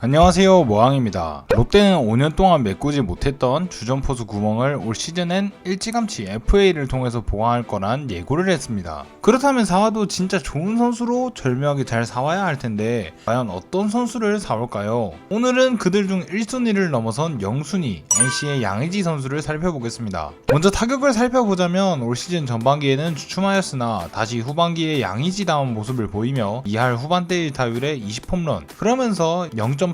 안녕하세요 모항입니다. 롯데는 5년 동안 메꾸지 못했던 주전포수 구멍을 올 시즌엔 일찌감치 FA를 통해서 보강할 거란 예고를 했습니다. 그렇다면 사와도 진짜 좋은 선수로 절묘하게 잘 사와야 할 텐데 과연 어떤 선수를 사올까요? 오늘은 그들 중 1순위를 넘어선 0순위 NC의 양의지 선수를 살펴보겠습니다. 먼저 타격을 살펴보자면 올 시즌 전반기에는 주춤하였으나 다시 후반기에 양의지다운 모습을 보이며 2할 후반대 1타율에 20홈런 그러면서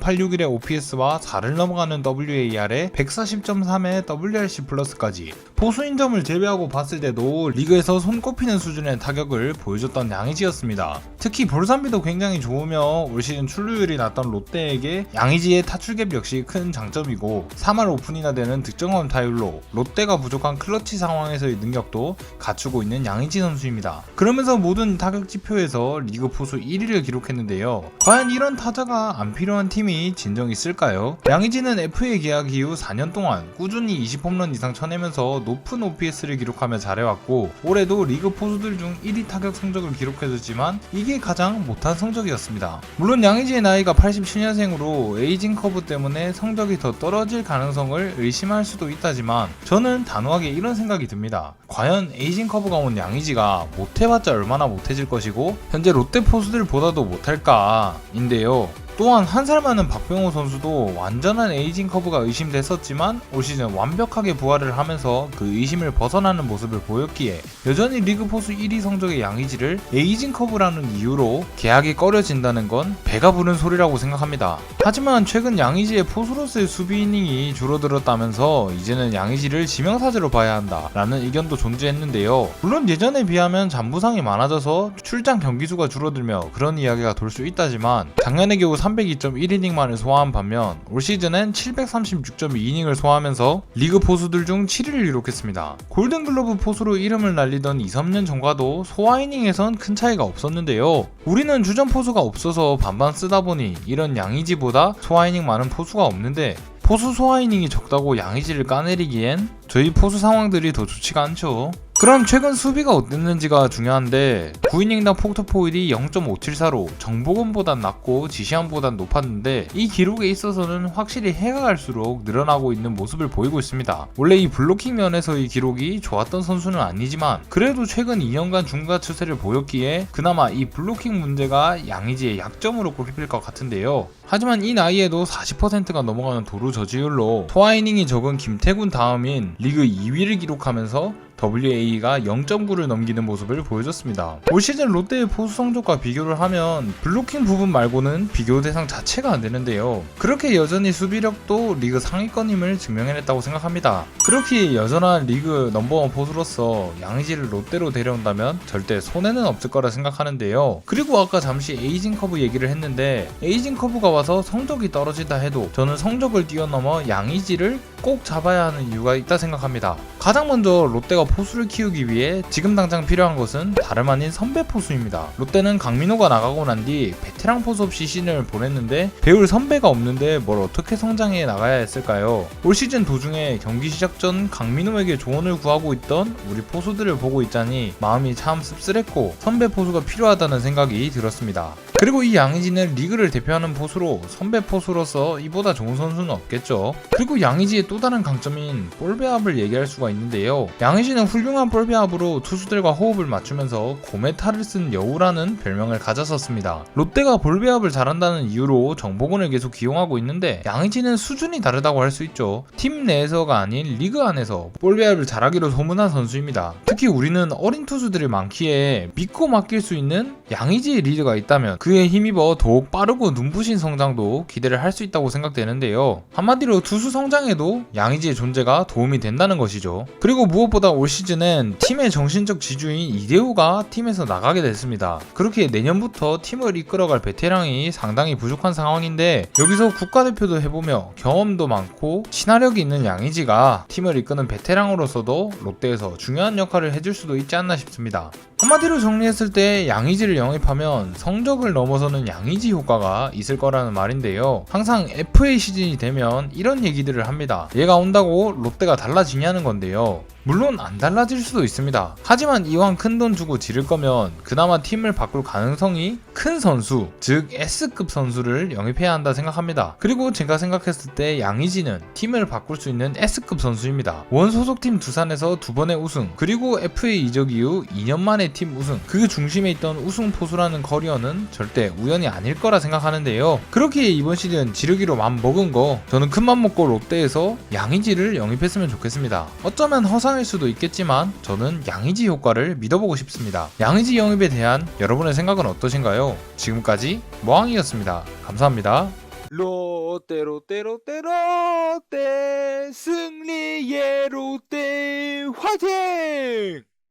0.861의 OPS와 4를 넘어가는 WAR에 140.3의 WRC 플러스까지 포수인 점을 제외하고 봤을 때도 리그에서 손꼽히는 수준의 타격을 보여줬던 양의지였습니다. 특히 볼산비도 굉장히 좋으며 올 시즌 출루율이 낮던 롯데에게 양의지의 타출갭 역시 큰 장점이고 3할 오픈이나 되는 득점권 타율로 롯데가 부족한 클러치 상황에서의 능력도 갖추고 있는 양의지 선수입니다. 그러면서 모든 타격 지표에서 리그 포수 1위를 기록했는데요. 과연 이런 타자가 안 필요한 팀이 진정 있을까요? 양의지는 FA 계약 이후 4년 동안 꾸준히 20홈런 이상 쳐내면서 높은 OPS를 기록하며 잘해왔고 올해도 리그 포수들 중 1위 타격 성적을 기록해줬지만 이게 가장 못한 성적이었습니다. 물론 양의지의 나이가 87년생으로 에이징 커브 때문에 성적이 더 떨어질 가능성을 의심할 수도 있다지만 저는 단호하게 이런 생각이 듭니다. 과연 에이징 커브가 온 양의지가 못해봤자 얼마나 못해질 것이고 현재 롯데 포수들보다도 못할까 인데요. 또한 한 살 많은 박병호 선수도 완전한 에이징 커브가 의심됐었지만 올 시즌 완벽하게 부활을 하면서 그 의심을 벗어나는 모습을 보였기에 여전히 리그 포수 1위 성적의 양의지를 에이징 커브라는 이유로 계약이 꺼려진다는 건 배가 부른 소리라고 생각합니다. 하지만 최근 양의지의 포수로서의 수비 이닝이 줄어들었다면서 이제는 양의지를 지명타자로 봐야 한다 라는 의견도 존재했는데요. 물론 예전에 비하면 잔부상이 많아져서 출장 경기 수가 줄어들며 그런 이야기가 돌 수 있다지만 작년의 겨우 302.1이닝만을 소화한 반면 올 시즌엔 736.2이닝을 소화하면서 리그 포수들 중 7위를 기록했습니다. 골든글러브 포수로 이름을 날리던 2, 3년 전과도 소화 이닝에선 큰 차이가 없었는데요. 우리는 주전 포수가 없어서 반반 쓰다 보니 이런 양의지보다 소화 이닝 많은 포수가 없는데 포수 소화 이닝이 적다고 양의지를 까내리기엔 저희 포수 상황들이 더 좋지가 않죠. 그럼 최근 수비가 어땠는지가 중요한데 9이닝당 폭투포일이 0.574로 정보건보단 낮고 지시안보단 높았는데 이 기록에 있어서는 확실히 해가 갈수록 늘어나고 있는 모습을 보이고 있습니다. 원래 이 블로킹 면에서의 기록이 좋았던 선수는 아니지만 그래도 최근 2년간 중가 추세를 보였기에 그나마 이 블로킹 문제가 양의지의 약점으로 꼽힐 것 같은데요. 하지만 이 나이에도 40%가 넘어가는 도루 저지율로 소화이닝이 적은 김태군 다음인 리그 2위를 기록하면서 WA가 0.9를 넘기는 모습을 보여줬습니다. 올 시즌 롯데의 포수 성적과 비교를 하면 블로킹 부분 말고는 비교 대상 자체가 안 되는데요. 그렇게 여전히 수비력도 리그 상위권임을 증명해냈다고 생각합니다. 그렇게 여전한 리그 넘버원 포수로서 양의지를 롯데로 데려온다면 절대 손해는 없을 거라 생각하는데요. 그리고 아까 잠시 에이징 커브 얘기를 했는데 에이징 커브가 와서 성적이 떨어진다 해도 저는 성적을 뛰어넘어 양의지를 꼭 잡아야 하는 이유가 있다 생각합니다. 가장 먼저 롯데가 포수를 키우기 위해 지금 당장 필요한 것은 다름 아닌 선배 포수입니다. 롯데는 강민호가 나가고 난 뒤 베테랑 포수 없이 시즌을 보냈는데 배울 선배가 없는데 뭘 어떻게 성장해 나가야 했을까요? 올 시즌 도중에 경기 시작 전 강민호에게 조언을 구하고 있던 우리 포수들을 보고 있자니 마음이 참 씁쓸했고 선배 포수가 필요하다는 생각이 들었습니다. 그리고 이 양의지는 리그를 대표하는 포수로 선배 포수로서 이보다 좋은 선수는 없겠죠. 그리고 양의지의 또 다른 강점인 볼배합을 얘기할 수가 있는데요. 양의지는 훌륭한 볼배합으로 투수들과 호흡을 맞추면서 고메타를 쓴 여우라는 별명을 가졌었습니다. 롯데가 볼배합을 잘한다는 이유로 정보군을 계속 기용하고 있는데 양의지는 수준이 다르다고 할 수 있죠. 팀 내에서가 아닌 리그 안에서 볼배합을 잘하기로 소문난 선수입니다. 특히 우리는 어린 투수들이 많기에 믿고 맡길 수 있는 양의지의 리드가 있다면 그에 힘입어 더욱 빠르고 눈부신 성장도 기대를 할 수 있다고 생각되는데요. 한마디로 투수 성장에도 양의지의 존재가 도움이 된다는 것이죠. 그리고 무엇보다 올 시즌엔 팀의 정신적 지주인 이대호가 팀에서 나가게 됐습니다. 그렇게 내년부터 팀을 이끌어갈 베테랑이 상당히 부족한 상황인데 여기서 국가대표도 해보며 경험도 많고 친화력이 있는 양의지가 팀을 이끄는 베테랑으로서도 롯데에서 중요한 역할을 해줄 수도 있지 않나 싶습니다. 한마디로 정리했을 때 양의지를 영입하면 성적을 넘어서는 양의지 효과가 있을 거라는 말인데요. 항상 FA 시즌이 되면 이런 얘기들을 합니다. 얘가 온다고 롯데가 달라지냐는 건데요. 물론 안 달라질 수도 있습니다. 하지만 이왕 큰 돈 주고 지를 거면 그나마 팀을 바꿀 가능성이 큰 선수, 즉 S급 선수를 영입해야 한다 생각합니다. 그리고 제가 생각했을 때 양의지는 팀을 바꿀 수 있는 S급 선수입니다. 원 소속팀 두산에서 두 번의 우승, 그리고 FA 이적 이후 2년 만에 팀 우승, 그 중심에 있던 우승 포수라는 커리어는 절대 우연이 아닐 거라 생각하는데요. 그렇기에 이번 시즌 지르기로 맘 먹은 거 저는 큰 맘 먹고 롯데에서 양의지를 영입했으면 좋겠습니다. 어쩌면 허상 일 수도 있겠지만 저는 양의지 효과를 믿어보고 싶습니다. 양의지 영입에 대한 여러분의 생각은 어떠신가요? 지금까지 모항이었습니다. 감사합니다. 롯데 롯데 롯데 롯데 승리의 롯데 화이팅!